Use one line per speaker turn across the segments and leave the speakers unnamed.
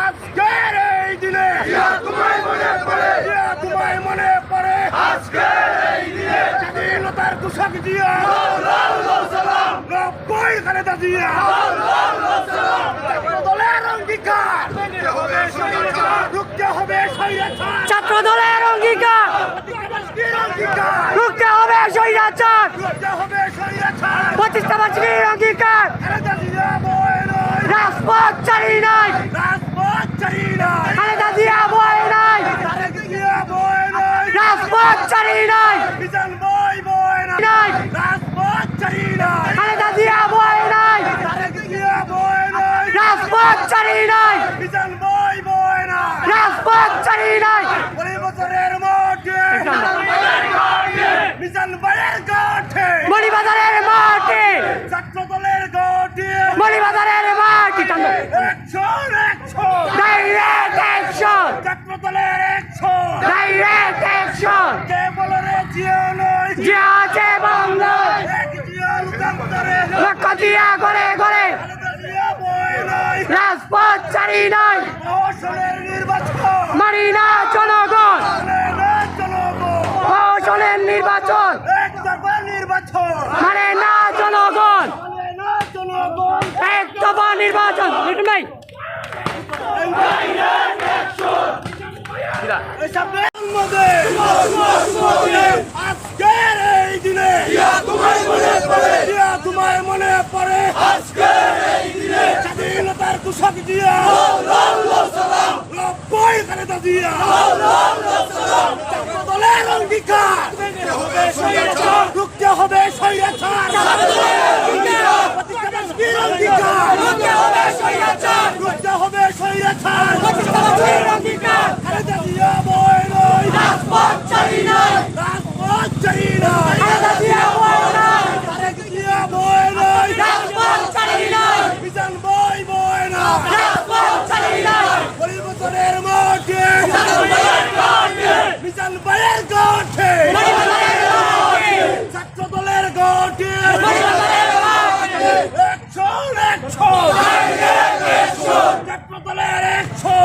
আজকের এই দিনে তোমায় মনে পড়ে স্বাধীনতার কুশক দিয়া নব্বই খালেদা দিয়া বয় নয়
রাজপথ চারি নাই খালেদা জিয়া বয় নাই রাজপথ চারি নাই খালেদা জিয়া বয় নাই রাজপথ চারি নাই রাজপথ চারি নাই
মিজান বয়ের
আছে বাংলায় লক্ষ দিয়া
বয় নয়
রাজপথ চারি নাই।
নির্বাচন
মানি না জনগণ। প্রহসনের নির্বাচন। মানে না জনগণ। নির্বাচন। লিটন ভাই
আজকের এই দিনে তোমায় মনে পড়ে। স্বাধীনতার কুশক দিয়া। লব্বই খালেদা দিয়া দলের অঙ্গীকার রুখতে হবে স্বৈরাচার প্রতিষ্ঠাবাসীর অঙ্গীকার রুখতে হবে স্বৈরাচার খালেদা জিয়া বয় নয় রাজপথ চাই নাই তারেক জিয়া বয় নয় মিজান বয় বয় না কুড়ি বছরের মধ্যে মিজান বয়ের গঠে। ছাত্র দলের গঠে একশো একশো ছাত্র দলের একশো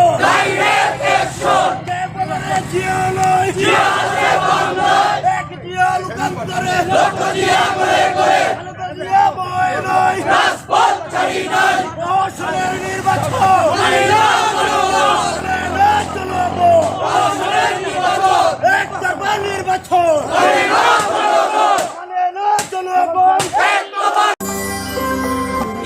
কে